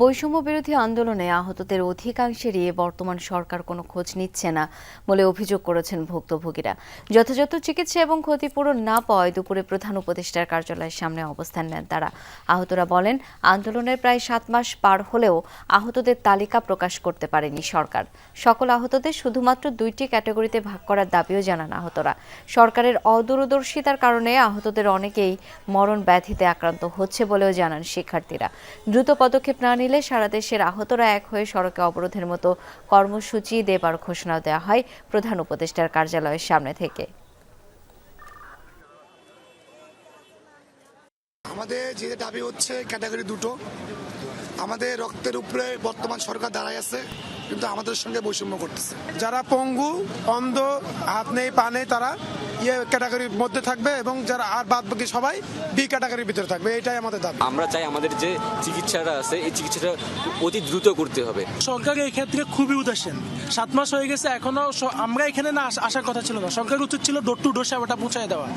বৈষম্য বিরোধী আন্দোলনে আহতদের অধিকাংশেরই বর্তমান সরকার কোনো খোঁজ নিচ্ছে না বলে অভিযোগ করেছেন ভুক্তভোগীরা। যথাযথ চিকিৎসা এবং ক্ষতিপূরণ না পাওয়ায় দুপুরে প্রধান উপদেষ্টার কার্যালয়ের সামনে অবস্থান নেন তারা। আহতরা বলেন, আন্দোলনের প্রায় সাত মাস পার হলেও আহতদের তালিকা প্রকাশ করতে পারেনি সরকার। সকল আহতদের শুধুমাত্র দুইটি ক্যাটাগরিতে ভাগ করার দাবিও জানান আহতরা। সরকারের অদূরদর্শিতার কারণে আহতদের অনেকেই মরণ ব্যাধিতে আক্রান্ত হচ্ছে বলেও জানান শিক্ষার্থীরা। দ্রুত পদক্ষেপ না সারা দেশের আহতরা এক হয়ে সড়কে অবরোধের মতো কর্মসূচি দেবার ঘোষণা দেওয়া হয় প্রধান উপদেষ্টার কার্যালয়ের সামনে থেকে। আমাদের যে দাবি হচ্ছে, ক্যাটাগরি দুটো। আমাদের রক্তের উপরে বর্তমান সরকার দাঁড়ায় আছে। কিন্তু আমাদের সঙ্গে বৈষম্য করতেছে। যারা পঙ্গু অন্ধ হাত নেই পা নেই তারা ইয়ে ক্যাটাগরির মধ্যে থাকবে এবং যারা আর বাদ বাকি সবাই বি ক্যাটাগরির ভিতরে থাকবে এটাই আমাদের দাবি। আমরা চাই আমাদের যে চিকিৎসাটা আছে এই চিকিৎসাটা অতি দ্রুত করতে হবে। সরকার এই ক্ষেত্রে খুবই উদাসীন। সাত মাস হয়ে গেছে এখনও আমরা এখানে না আসার কথা ছিল না। সরকার উচিত ছিল ডোর টু ডোর সেবাটা পৌঁছায় দেওয়া।